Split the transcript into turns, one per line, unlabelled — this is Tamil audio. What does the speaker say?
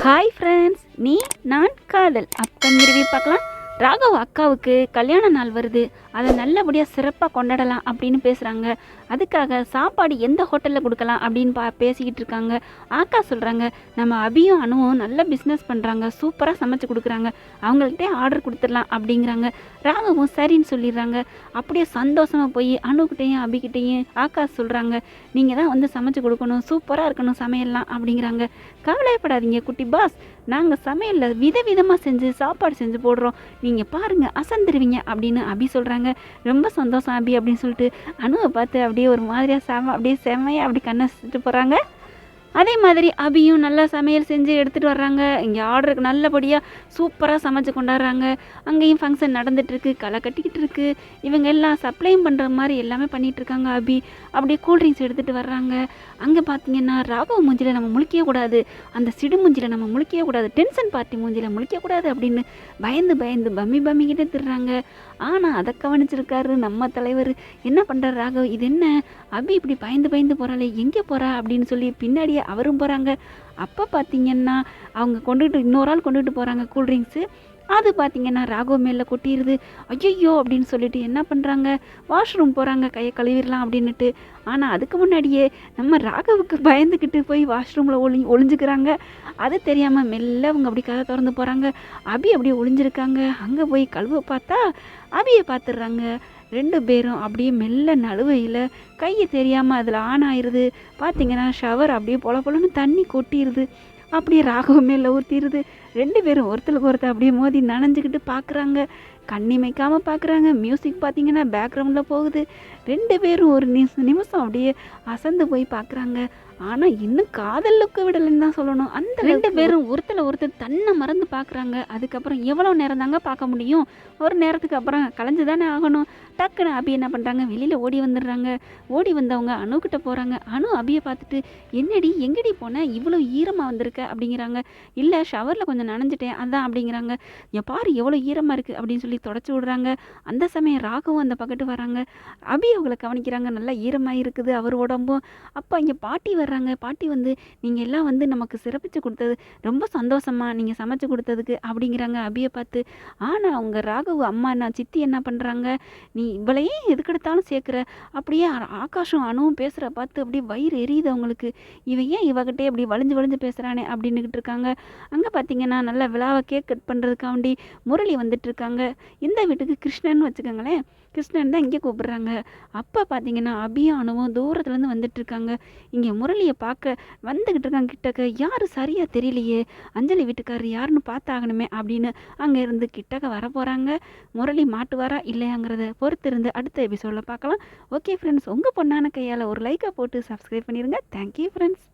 ஹாய் ஃப்ரெண்ட்ஸ் நீ நான் காதல். அப்கமிங் ரிவ்யூ பார்க்கலாம். ராகவ் அக்காவுக்கு கல்யாண நாள் வருது. அதை நல்லபடியாக சிறப்பாக கொண்டாடலாம் அப்படின்னு பேசுகிறாங்க அதுக்காக சாப்பாடு எந்த ஹோட்டலில் கொடுக்கலாம் அப்படின்னு பா பேசிக்கிட்டு இருக்காங்க. ஆக்கா சொல்கிறாங்க நம்ம அபியும் அணுவும் நல்ல பிஸ்னஸ் பண்ணுறாங்க சூப்பராக சமைச்சு கொடுக்குறாங்க. அவங்கள்ட்டே ஆர்டர் கொடுத்துடலாம் அப்படிங்கிறாங்க. ராகவும் சரின்னு சொல்லிடுறாங்க. அப்படியே சந்தோஷமாக போய் அணுக்கிட்டேயும் அபிக்கிட்டேயும் ஆக்கா சொல்கிறாங்க நீங்கள் தான் வந்து சமைச்சு கொடுக்கணும். சூப்பராக இருக்கணும் சமையல்லாம் அப்படிங்கிறாங்க. கவலைப்படாதீங்க குட்டி பாஸ் நாங்கள் சமையலில் விதவிதமாக செஞ்சு சாப்பாடு செஞ்சு போடுறோம். நீங்கள் நீங்கள் பாருங்கள் அசந்துருவீங்க அப்படின்னு அபி சொல்கிறாங்க ரொம்ப சந்தோஷம் அபி அப்படின்னு சொல்லிட்டு அணுவை பார்த்து அப்படியே ஒரு மாதிரியாக செம அப்படியே செம்மையாக அப்படி கண்ணை சுட்டு போகிறாங்க அதே மாதிரி அபியும் நல்லா சமையல் செஞ்சு எடுத்துகிட்டு வர்றாங்க. இங்கே ஆர்டருக்கு நல்லபடியாக சூப்பராக சமைச்சு கொண்டாடுறாங்க. அங்கேயும் ஃபங்க்ஷன் நடந்துகிட்ருக்கு களை கட்டிக்கிட்டு இருக்கு இவங்க எல்லாம் சப்ளையும் பண்ணுற மாதிரி எல்லாமே பண்ணிகிட்ருக்காங்க அபி. அப்படியே கூல்ட்ரிங்க்ஸ் எடுத்துகிட்டு வர்றாங்க. அங்கே பார்த்தீங்கன்னா ராகவ மூஞ்சியில் நம்ம முழிக்கக்கூடாது அந்த சிடு மூஞ்சியில் நம்ம முழிக்கக்கூடாது டென்ஷன் பார்ட்டி மூஞ்சியில் முழிக்கக்கூடாது அப்படின்னு பயந்து பயந்து பம்மி பம்மிக்கிட்டே திடுறாங்க ஆனால் அதை கவனிச்சிருக்காரு நம்ம தலைவர். என்ன பண்ணுறாரு ராகவ்? இது என்ன? அபி இப்படி பயந்து பயந்து போகிறாளே எங்கே போகிறா அப்படின்னு சொல்லி பின்னாடியே அவரும் போகிறாங்க அப்போ பார்த்தீங்கன்னா அவங்க கொண்டுகிட்டு இன்னொரு ஆள் கொண்டுகிட்டு போகிறாங்க கூல்ட்ரிங்க்ஸு அது பார்த்தீங்கன்னா ராகவ் மேலே கொட்டிடுது ஐயோ அப்படின்னு சொல்லிட்டு என்ன பண்ணுறாங்க வாஷ்ரூம் போகிறாங்க கையை கழுவிடலாம் அப்படின்னுட்டு. ஆனால் அதுக்கு முன்னாடியே நம்ம ராகவுக்கு பயந்துக்கிட்டு போய் வாஷ்ரூமில் ஒளி ஒளிஞ்சுக்கிறாங்க. அது தெரியாமல் மெல்ல அவங்க அப்படி கதை திறந்து போகிறாங்க அபி அப்படியே ஒளிஞ்சிருக்காங்க. அங்கே போய் கழுவ பார்த்தா அபியை பார்த்துடுறாங்க. ரெண்டு பேரும் அப்படியே மெல்ல நழுவையில் கையை தெரியாமல் அதில் ஆன் ஆயிடுது பார்த்தீங்கன்னா ஷவர் அப்படியே பொல பொலன்னு தண்ணி கொட்டிடுது அப்படியே ராகவ இல்லை ஊற்றிடுது ரெண்டு பேரும் ஒருத்தருக்கு ஒருத்தர் அப்படியே மோதி நனைஞ்சுக்கிட்டு பார்க்குறாங்க கண்ணிமைக்காமல் பார்க்குறாங்க மியூசிக் பார்த்தீங்கன்னா பேக்ரவுண்டில் போகுது. ரெண்டு பேரும் ஒரு நிமிஷம் நிமிஷம் அப்படியே அசந்து போய் பார்க்குறாங்க ஆனால் இன்னும் காதலுக்கு விடலைன்னு தான் சொல்லணும். அந்த ரெண்டு பேரும் ஒருத்தர் ஒருத்தர் தன்னை மறந்து பார்க்குறாங்க அதுக்கப்புறம் எவ்வளோ நேரம் தாங்க பார்க்க முடியும்? ஒரு நேரத்துக்கு அப்புறம் கலைஞ்சு தானே ஆகணும். டக்குன்னு அபி என்ன பண்ணுறாங்க வெளியில் ஓடி வந்துடுறாங்க. ஓடி வந்தவங்க அணுக்கிட்ட போகிறாங்க அணு அபியை பார்த்துட்டு என்னடி எங்கடி போனேன் இவ்வளோ ஈரமாக வந்திருக்க. அப்படிங்கிறாங்க. இல்லை ஷவரில் கொஞ்சம் நனைஞ்சிட்டேன் அதான் அப்படிங்கிறாங்க. என் பாரு எவ்வளோ ஈரமாக இருக்குது அப்படின்னு சொல்லி தொடச்சி விடுறாங்க. அந்த சமயம் ராகவும் அந்த பக்கத்து வராங்க. அபி அவங்கள கவனிக்கிறாங்க. நல்லா ஈரமாக இருக்குது அவர் உடம்பும் அப்போ இங்கே பாட்டி வர்றாங்க. பாட்டி வந்து நீங்கள் எல்லாம் வந்து நமக்கு சிறப்பிச்சு கொடுத்தது ரொம்ப சந்தோஷமா நீங்கள் சமைச்சு கொடுத்ததுக்கு அப்படிங்கிறாங்க அபியை பார்த்து. ஆனால் அவங்க ராகவ் அம்மா நான் சித்தி என்ன பண்ணுறாங்க நீ இவளையே எதுக்கெடுத்தாலும் சேர்க்குற? அப்படியே ஆகாஷம் அணுவும் பேசுகிற பார்த்து அப்படியே வயிறு எரியுது அவங்களுக்கு. இவன் ஏன் இவகிட்டே அப்படி வளைஞ்சு வளைஞ்சு பேசுகிறானே அப்படின்னுக்கிட்டு இருக்காங்க. அங்கே பார்த்தீங்கன்னா நல்லா விழாவை கேக் கட் பண்ணுறதுக்காண்டி முரளி வந்துட்டு இருக்காங்க. இந்த வீட்டுக்கு கிருஷ்ணன் வச்சுக்கோங்களேன். கிருஷ்ணன் தான் இங்கே கூப்பிட்றாங்க. அப்போ பார்த்தீங்கன்னா அபியும் தூரத்துலேருந்து வந்துட்டு இருக்காங்க. இங்கே முரளியை பார்க்க வந்துக்கிட்டு இருக்காங்க கிட்டக்க. யார் சரியாக தெரியலையே. அஞ்சலி வீட்டுக்காரர் யாருன்னு பார்த்தாகணுமே அப்படின்னு அங்கே இருந்து கிட்டக்க வர போகிறாங்க முரளி மாட்டுவாரா இல்லையாங்கிறத பொறுத்து இருந்து அடுத்த எபிசோடில் பார்க்கலாம். ஓகே ஃப்ரெண்ட்ஸ் உங்கள் பொண்ணான கையால் ஒரு லைக்கை போட்டு சப்ஸ்கிரைப் பண்ணிடுங்க தேங்க்யூ ஃப்ரெண்ட்ஸ்